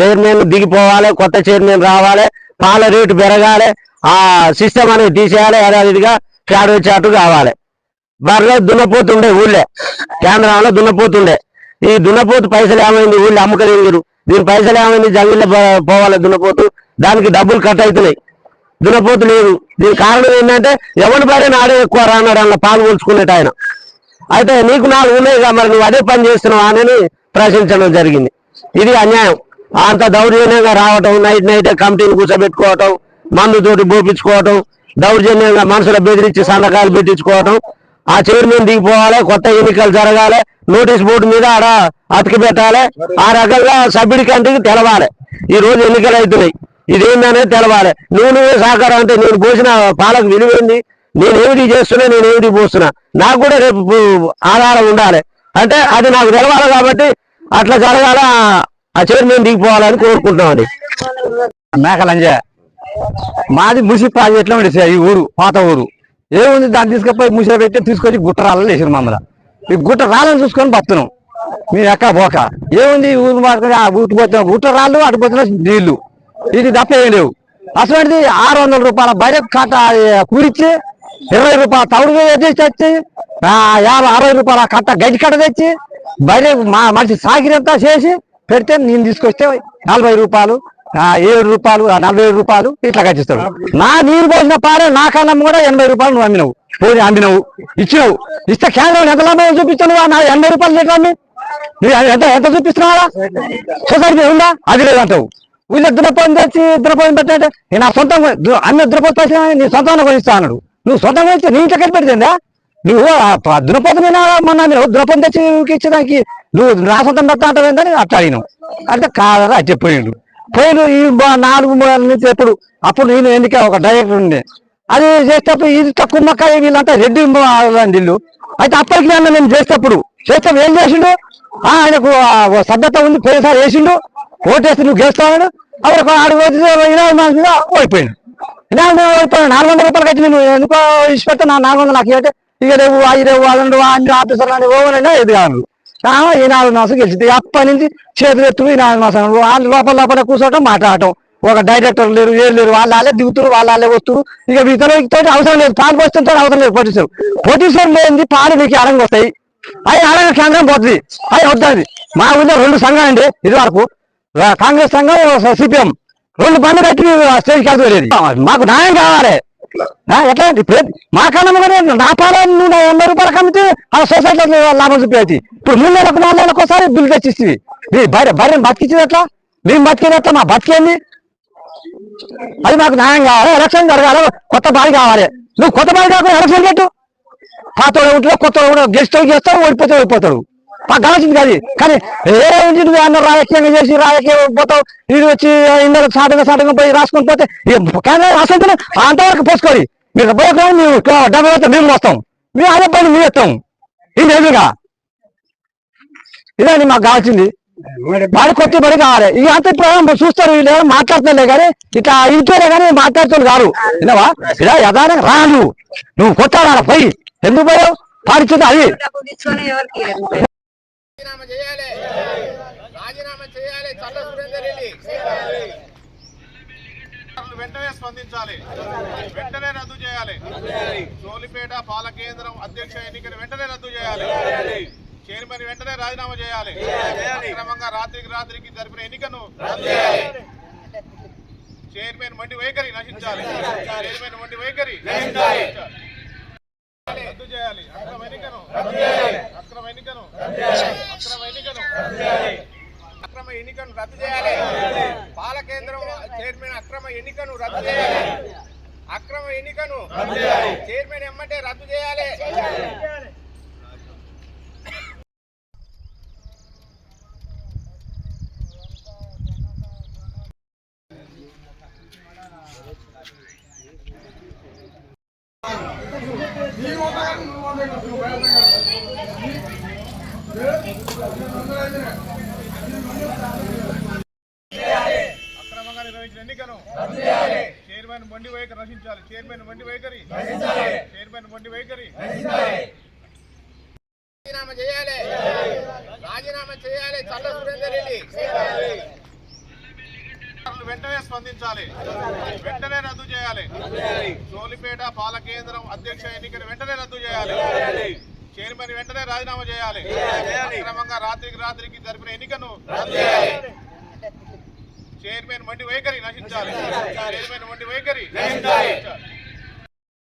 Chairman దిగిపోవాలి కొత్త chairman రావాలి పాల రేటు పెరగాలి ఆ సిస్టమ్ అనేది తీసేయాలి యథావిధిగా ఫ్యాడ్ చాటు కావాలి బర్రె దున్నపోతుండే ఊళ్ళే కేంద్రంలో దున్నపోతుండే. ఈ దున్నపోతు పైసలు ఏమైంది ఊళ్ళో అమ్మకలింగరు దీని పైసలు ఏమైంది? జంగిల్లో పో- పోవాలి దున్నపోతు. దానికి డబ్బులు కట్ అవుతున్నాయి. దున్నపోతు లేదు. దీని కారణం ఏంటంటే ఎవరి భార్య ఆడే ఎక్కువ రాన్నాడు అన్న పాలు పోల్చుకునేట ఆయన. అయితే నీకు నాలుగు ఉన్నాయి కదా మరి నువ్వు అదే పని చేస్తున్నావు అని ప్రశ్నించడం జరిగింది. ఇది అన్యాయం. అంత దౌర్జన్యంగా రావటం నైట్ నైట్ కమిటీని కూర్చోబెట్టుకోవటం మందుతోటి బోపించుకోవటం దౌర్జన్యంగా మనుషుల బెదిరించి సంతకాలు పెట్టించుకోవటం ఆ చైర్మన్ దిగిపోవాలి కొత్త ఎన్నికలు జరగాలి నోటీస్ బోర్డు మీద ఆడ అతికి పెట్టాలి ఆ రకంగా సభ్యుడి కంటికి తెలవాలి. ఈ రోజు ఎన్నికలు అవుతున్నాయి. ఇదేందనేది తెలవాలి. నువ్వు నువ్వే సహకారం అంటే నేను పోసిన పాలకు విలువైంది? నేను చేస్తున్నా నేను పోస్తున్నా? నాకు కూడా రేపు ఆధారం ఉండాలి. అంటే అది నాకు తెలవాలి కాబట్టి అట్లా జరగాల? ఆ చైర్మన్ దిగిపోవాలని కోరుకుంటున్నామండి. మేకలంజ మాది ముసి ప్రాజెక్ట్లో ఉండేది ఈ ఊరు పాత ఊరు. ఏముంది దాన్ని తీసుకుపోయి ముసిలో పెట్టి తీసుకొచ్చి గుట్ట రాళ్ళని వేసారు మమ్మల్ని ఈ గుట్ట రాళ్ళని చూసుకొని బతున్నాం. మేము ఎక్క పోక. ఏముంది ఈ ఊరు మాత్రం ఆ ఊటి పోతున్నాం గుట్ట రాళ్ళు అటు పోతున్న నీళ్ళు. ఇది తప్ప ఏం లేవు. అటువంటిది ఆరు వందల రూపాయల బయట కాట కూరిచ్చి ఇరవై రూపాయల తౌడు తెచ్చి ఆ యాభై అరవై రూపాయల కట్ట గడ్డి కట్ట తెచ్చి బయట మా మనిషి సాగిరంతా చేసి పెడితే నేను తీసుకొస్తే నలభై రూపాయలు ఏడు రూపాయలు నలభై ఏడు రూపాయలు ఇట్లా కట్టిస్తాడు. నా నీరు పోసిన పారే నా కాలం కూడా ఎనభై రూపాయలు నువ్వు అమ్మినవు. పోయి అమ్మినవు. ఇచ్చినావు. ఇస్తే కేంద్రం ఎంత లాభం చూపిస్తావు నా ఎనభై రూపాయలు ఎట్లా అమ్మి? నువ్వు ఎంత ఎంత చూపిస్తున్నావా? సొసైటీ ఉందా? అది లేదంటావు. వీళ్ళు ద్రపం తెచ్చి ద్రపం పెట్టంటే నా సొంతం అన్న ద్రపం నీ సొంతంగా కొనిస్తా అన్నాడు. నువ్వు సొంతంగా ఇచ్చి నీ ఇంట్లో పెడితేందా నువ్వు ద్రపతి మొన్న మీరు ద్రపం తెచ్చి ఇచ్చేదానికి నువ్వు నా సొంతం పెడతా అంటావేందని అట్లా అడిగినావు. అంటే కాదరా అది చెప్పాడు పోయిన ఈ నాలుగు మూడు నుంచి ఎప్పుడు అప్పుడు నేను ఎన్నిక ఒక డైరెక్టర్ ఉండే. అది చేసేటప్పుడు ఇది తక్కువ మొక్క వీళ్ళంతా రెడ్డి ఇల్లు అయితే అప్పటికి నన్ను నేను చేసేటప్పుడు చేస్తే ఏం చేసిండు? ఆ, ఆయనకు ఆ, సభ్యత ఉంది పోయినసారి వేసిండు. ఓటేసి నువ్వు గెలుస్తావాడు అప్పుడు ఆడు ఇరవై మంది ఓడిపోయాడు ఇరవై ఇలాగ నాలుగు వందల రూపాయలు కట్టి నేను ఎందుకో ఇష్టపెడితే నా నాలుగు వందలు నాకు ఇవ్వటే. ఇక రేపు అవి రేపు వాళ్ళు అన్ని ఆఫీసర్లు అని ఓవనైనా ఇది కాదు. ఈ నాలుగు మాసం గెలిచింది అప్పటి నుంచి చేతులు ఎత్తులు ఈ నాలుగు మాసం వాళ్ళు లోపల లోపల కూర్చోవటం మాట్లాడటం. ఒక డైరెక్టర్ లేరు ఏం లేరు వాళ్ళు వాళ్ళే దిగుతారు వాళ్ళు వాళ్ళే వస్తారు. ఇక వీటితో అవసరం లేదు. పాలు పోస్తుంటే అవసరం లేదు పొటిసర్ పొటిసర్ లేనిది పాలు మీకు అడంగా వస్తాయి. అవి అడగ కేంద్రం పోతుంది. అవి వద్దండి. మా ఊళ్ళో రెండు సంఘాలు అండి ఇది వరకు కాంగ్రెస్ సంఘం సిపిఎం. రెండు బండ్లు కట్టి స్టేజ్ కలిసి వెళ్ళేది మాకు న్యాయం కావాలి. ఎట్లా? ఇప్పుడు మా కన్నా కానీ నా పాలన నువ్వు నా రూపాయలు కమ్మితే ఆ సొసైటీలో లాభం చూపేది. ఇప్పుడు మూడు నెలలకు నాలుగు నెలలకు ఒకసారి బిల్లు తెచ్చిస్తుంది మీ భార్య భార్యను బతికించింది ఎట్లా? మేము బతికేది ఎట్లా? మా బతికేంది అది మాకు న్యాయం కావాలి ఎలక్షన్ జరగాలి కొత్త బాడీ కావాలి. నువ్వు కొత్త బాడీ కాకుండా ఎలక్షన్ పెట్టు. పాత ఉంటే కొత్త గెలుస్తావు గెస్తావు ఓడిపోతే ఓడిపోతాడు. కావాల్సింది కాదు. కానీ ఏ ఉంది అన్న రాజకీయంగా చేసి రాజకీయం పోతావు? ఇది వచ్చి ఇందులో సాటంగా సాటంగా పోయి రాసుకొని పోతే కేంద్రం రాసుకుంటే అంతవరకు పోసుకోవాలి. మీరు పోతాం మేము డబ్బై వస్తే మేము వస్తాం. మేము అదే పని మేము ఇస్తాం ఇది ఎదురుగా ఇదండి మాకు కావాల్సింది. వాడి కొత్త బడి కావాలి. ఇక అంత ఇప్పుడు చూస్తారు వీళ్ళు ఎవరు కానీ ఇట్లా ఇంట్లోనే కానీ మాట్లాడుతుంది కాదు. విన్నావా? ఇలా యథాన రాను నువ్వు కొట్టాడా పోయి. ఎందుకు పోయావు? పాడిచ్చింది అది. రాజీనామా చేయాలి. రాజీనామా చేయాలి. చల్ల సురేందర్ రెడ్డి. వెంటనే స్పందించాలి. వెంటనే రద్దు చేయాలి. సోలిపేట పాల కేంద్రం అధ్యక్ష ఎన్నికను వెంటనే రద్దు చేయాలి. చైర్మన్ వెంటనే రాజీనామా చేయాలి. అక్రమంగా రాత్రికి రాత్రికి జరిపిన ఎన్నికను చైర్మన్ మండి వైఖరి నశించాలి. చైర్మన్ మండి వైఖరి నశించాలి. రద్దు చేయాలి. అక్రమ ఎన్నికను. అక్రమ ఎన్నికను అక్రమ ఎన్నికను అక్రమ ఎన్నికను రద్దు చేయాలి. పాల కేంద్రం చైర్మన్ అక్రమ ఎన్నికను రద్దు చేయాలి. అక్రమ ఎన్నికను చైర్మన్ ఎమ్మంటే రద్దు చేయాలి. ఎన్నికను చైర్మన్ మొండి వైఖరి నశించాలి. చైర్మన్ మొండి వైఖరి. చైర్మన్ మొండి వైఖరి. రాజీనామా చేయాలి. రాజీనామా చేయాలి. చల్ల సురేందర్ రెడ్డి. వెంటనే స్పందించాలి. వెంటనే రద్దు చేయాలి. సోలిపేట పాల కేంద్రం అధ్యక్ష ఎన్నికను వెంటనే రద్దు చేయాలి. చైర్మన్ వెంటనే రాజీనామా చేయాలి. అక్రమంగా రాత్రికి రాత్రికి జరిపిన ఎన్నికను రద్దు చేయాలి. చైర్మన్ వంటి వైఖరి నశించాలి చైర్మన్ వంటి వైఖరి నశించాలి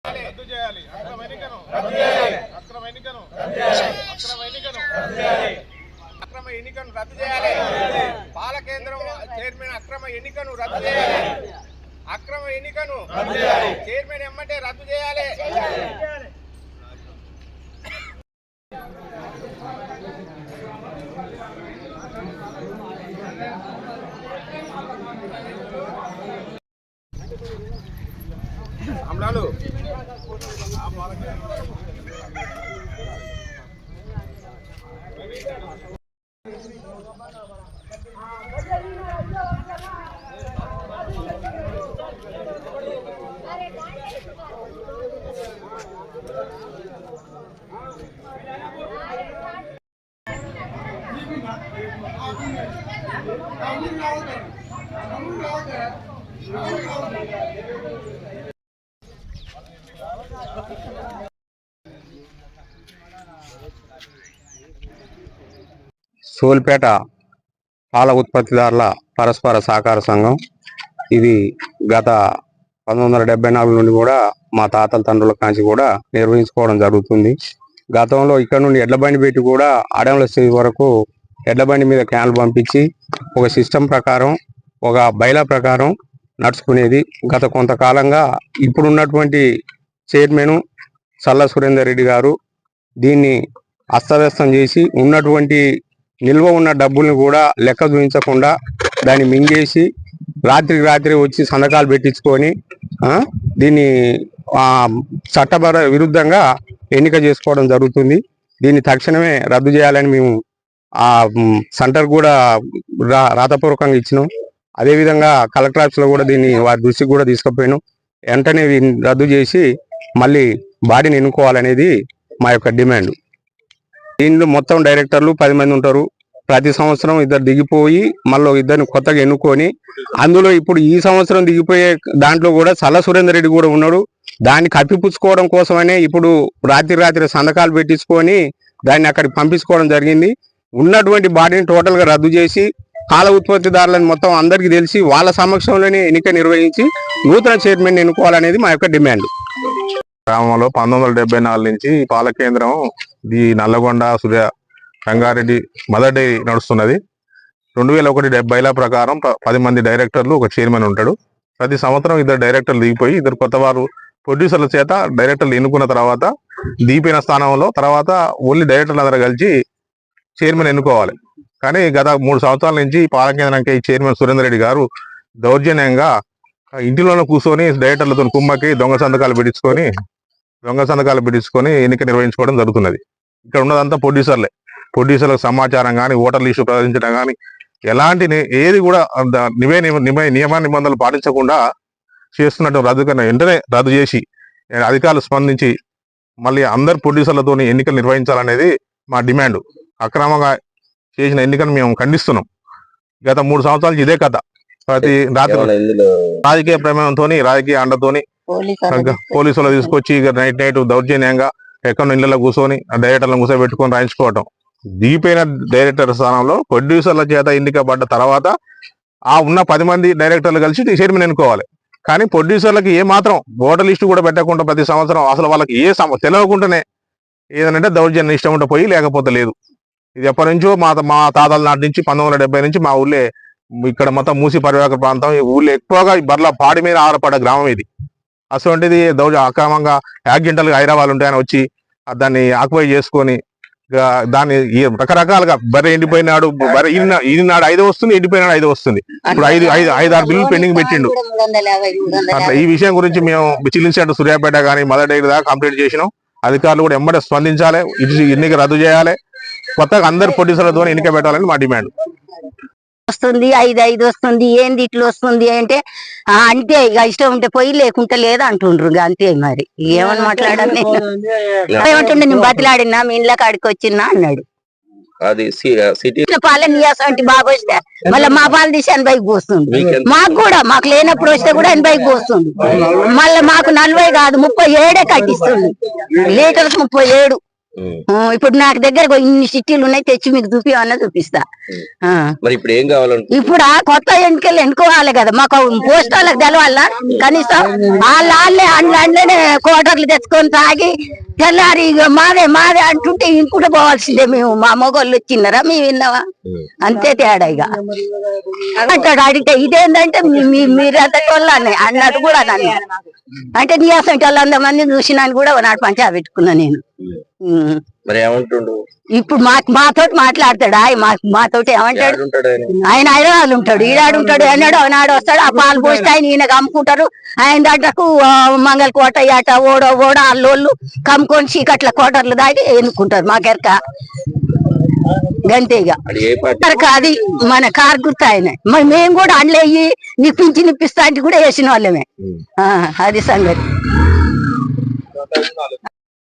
రద్దు చేయాలి అక్రమ ఎన్నికను అక్రమ ఎన్నికను అక్రమ ఎన్నికను అక్రమ ఎన్నికను రద్దు చేయాలి పాల కేంద్రం చైర్మన్ అక్రమ ఎన్నికను రద్దు చేయాలి అక్రమ ఎన్నికను చైర్మన్ ఎమ్మంటే రద్దు చేయాలి चालू। సోల్పేట పాల ఉత్పత్తిదారుల పరస్పర సహకార సంఘం. ఇది గత పంతొమ్మిది వందల నాలుగు నుండి కూడా మా తాతల తండ్రుల కాంచి కూడా నిర్వహించుకోవడం జరుగుతుంది. గతంలో ఇక్కడ నుండి ఎడ్ల బండి పెట్టి కూడా అడవుల స్థితి వరకు ఎడ్ల బండి మీద క్యాన్లు పంపించి ఒక సిస్టమ్ ప్రకారం ఒక బయల ప్రకారం నడుచుకునేది. గత కొంతకాలంగా ఇప్పుడున్నటువంటి చైర్మన్ సల్ల సురేందర్ రెడ్డి గారు దీన్ని అస్తవ్యస్తం చేసి ఉన్నటువంటి నిల్వ ఉన్న డబ్బుల్ని కూడా లెక్క చూపించకుండా దాన్ని మింగేసి రాత్రికి రాత్రి వచ్చి సంతకాలు పెట్టించుకొని దీన్ని చట్టపర విరుద్ధంగా ఎన్నిక చేసుకోవడం జరుగుతుంది. దీన్ని తక్షణమే రద్దు చేయాలని మేము ఆ సెంటర్ కూడా రా రాతపూర్వకంగా ఇచ్చినాం. అదేవిధంగా కలెక్టర్ ఆఫీస్లో కూడా దీన్ని వారి దృష్టికి కూడా తీసుకుపోయాను. వెంటనే దీన్ని రద్దు చేసి మళ్ళీ బాడీని ఎన్నుకోవాలనేది మా యొక్క డిమాండ్. దీనిలో మొత్తం డైరెక్టర్లు పది మంది ఉంటారు. ప్రతి సంవత్సరం ఇద్దరు దిగిపోయి మళ్ళీ ఇద్దరిని కొత్తగా ఎన్నుకొని అందులో ఇప్పుడు ఈ సంవత్సరం దిగిపోయే దాంట్లో కూడా సల్ల సురేందర్ రెడ్డి కూడా ఉన్నాడు. దాన్ని కప్పిపుచ్చుకోవడం కోసమనే ఇప్పుడు రాత్రి రాత్రి సంతకాలు పెట్టించుకొని దాన్ని అక్కడికి పంపించుకోవడం జరిగింది. ఉన్నటువంటి బాడీని టోటల్గా రద్దు చేసి పాల ఉత్పత్తిదారులను మొత్తం అందరికీ తెలిసి వాళ్ళ సమక్షంలోనే ఎన్నిక నిర్వహించి నూతన చైర్మన్ ఎన్నుకోవాలనేది మా యొక్క డిమాండ్. గ్రామంలో పంతొమ్మిది వందల నాలుగు నుంచి పాల కేంద్రం ది నల్లగొండ సూర్య రంగారెడ్డి మదర్ డే నడుస్తున్నది. రెండు వేల ఒకటి డెబ్బైల ప్రకారం పది మంది డైరెక్టర్లు ఒక చైర్మన్ ఉంటాడు. ప్రతి సంవత్సరం ఇద్దరు డైరెక్టర్లు దిగిపోయి ఇద్దరు కొత్త వారు ప్రొడ్యూసర్ల చేత డైరెక్టర్లు ఎన్నుకున్న తర్వాత దిగిపోయిన స్థానంలో తర్వాత ఓన్లీ డైరెక్టర్లు అందరూ కలిసి చైర్మన్ ఎన్నుకోవాలి. కానీ గత మూడు సంవత్సరాల నుంచి ఈ పాల కేంద్రానికి ఈ చైర్మన్ సురేందర్ రెడ్డి గారు దౌర్జన్యంగా ఇంటిలోనే కూర్చొని డైరెక్టర్లతో కుమ్మకి దొంగ సంతకాలు పెట్టించుకొని దొంగ సంతకాలు పెట్టించుకొని ఎన్నిక నిర్వహించుకోవడం జరుగుతున్నది. ఇక్కడ ఉన్నదంతా ప్రొడ్యూసర్లే ప్రొడ్యూసర్లకు సమాచారం కానీ ఓటర్ లిస్టు ప్రదర్శించడం కానీ ఎలాంటి ఏది కూడా నివే నిమ- నియమ నిబంధనలు పాటించకుండా చేస్తున్నట్టు రద్దు కన్నా వెంటనే రద్దు చేసి అధికారులు స్పందించి మళ్ళీ అందరు ప్రొడ్యూసర్లతో ఎన్నికలు నిర్వహించాలనేది మా డిమాండ్. అక్రమంగా చేసిన ఎన్నికను మేము ఖండిస్తున్నాం. గత మూడు సంవత్సరాల నుంచి ఇదే కథ. ప్రతి రాత్రి రాజకీయ ప్రమేయంతో రాజకీయ అండతోని పోలీసులు తీసుకొచ్చి నైట్ నైట్ దౌర్జన్యంగా ఎక్కడ ఇళ్ళలో కూర్చొని ఆ డైరెక్టర్లను కూర్చోబెట్టుకొని రాయించుకోవటం. దిగిపోయిన డైరెక్టర్ స్థానంలో ప్రొడ్యూసర్ల చేత ఎన్నికబడ్డ తర్వాత ఆ ఉన్న పది మంది డైరెక్టర్లు కలిసి చైర్మన్ ఎన్నుకోవాలి. కానీ ప్రొడ్యూసర్లకి ఏ మాత్రం ఓటర్ లిస్టు కూడా పెట్టకుండా ప్రతి సంవత్సరం అసలు వాళ్ళకి ఏ తెలియకుండానే ఏదంటే దౌర్జన్యం ఇష్టం ఉంటే పోయి లేకపోతే లేదు. ఇది ఎప్పటి నుంచో మా మా తాతల నాటి నుంచి పంతొమ్మిది నుంచి మా ఊళ్ళే ఇక్కడ మొత్తం మూసి పరివాహక ప్రాంతం ఈ ఊళ్ళో ఎక్కువగా బర్ల పాడి మీద ఆధారపడ్డ గ్రామం ఇది. అటువంటిది దౌజ అక్రమంగా యాక్సిడెంటల్ హైదరాబాద్ ఉంటాయని వచ్చి దాన్ని ఆక్యుపై చేసుకొని దాన్ని రకరకాలుగా బర్రె ఎండిపోయినాడు బర్రె ఇది ఈనాడు ఐదు వస్తుంది ఎండిపోయినాడు ఐదు వస్తుంది. ఇప్పుడు ఐదు ఐదు ఐదు ఆరు బిల్లు పెండింగ్ పెట్టిండు. అట్లా ఈ విషయం గురించి మేము చిల్లించేట సూర్యాపేట కానీ మదర్ డైరీ దాకా కంప్లీట్ చేసినాం. అధికారులు కూడా ఎమ్మడే స్పందించాలి ఇది ఎన్నిక రద్దు చేయాలి. కొత్తగా అందరు ప్రొడ్యూసర్లతో ఎన్నిక పెట్టాలని మా డిమాండ్. వస్తుంది ఐదు ఐదు వస్తుంది ఏంది ఇట్లా వస్తుంది అంటే అంతే ఇక ఇష్టం ఉంటే పోయి లేకుంటే లేదు అంటుండ్రు ఇక అంతే మరి. ఏమని మాట్లాడాలి ఏమంటుండే నేను బతిలాడినా మీ ఇంట్లో కాడికి వచ్చినా అన్నాడు. అది సి- సిటీ ఇట్లా పాలన నీయాసంటి బాగా వస్తే మళ్ళీ మా పాలు తీసి ఎనభైకి పోస్తుంది మీకెంత? మాకు కూడా మాకు లేనప్పుడు వస్తే కూడా ఎనభైకి పోస్తుంది మళ్ళీ మాకు నలభై కాదు ముప్పై ఏడే కట్టిస్తుంది లీటర్స్ ముప్పై ఏడు. ఇప్పుడు నాకు దగ్గర ఇన్ని సిటీలు ఉన్నాయి తెచ్చి మీకు చూపివన్నా చూపిస్తా. మరి ఇప్పుడు ఏం కావాలంటే ఇప్పుడు ఆ కొత్త ఎన్నికలు ఎన్నుకోవాలి కదా మాకు పోస్ట్ వాళ్ళకి తెలవాలా? కనీసం వాళ్ళ వాళ్ళే అండ్లనే కోటర్లు తెచ్చుకొని తాగి తెల్లారి ఇక మాదే మాదే అంటుంటే ఇంకుట పోవాల్సిందే మేము. మా మొగోళ్ళు వచ్చిన్నారా? మేము విన్నావా? అంతే తేడా ఇక అంటాడు అడిగితే ఇదేంటంటే మీ- మీ- మీరు అంతటి వాళ్ళు అన్నాయి అన్నట్టు కూడా నన్ను. అంటే నీ అసలు వాళ్ళు వంద మంది చూసినాను కూడా నాడు పంచా పెట్టుకున్నా నేను. మరి ఏమంటుండు? ఇప్పుడు మా మాతోటి మాట్లాడతాడు? ఆయన మా మాతోటి ఏమంటాడు? ఆయన. ఆయన హైదరాబాద్ ఉంటాడు ఈడాడు ఉంటాడు అన్నాడు నాడు వస్తాడు. ఆ పాలు పోస్తే ఆయన ఈయన అమ్ముకుంటారు ఆయన దాంట్లకు మంగళ కోట అట ఓడో ఓడ అల్లోళ్ళు కమ్ముకొని చీకట్ల కోటర్లు దాటి ఎన్నుకుంటారు మాకెరక గంతే ఇక అది మన కార్ గుర్తు ఆయన. మరి మేము కూడా అండ్లు అయ్యి నీకు పింఛి నిప్పిస్తా అంటే కూడా వేసిన వాళ్ళమే. అది సంగతి.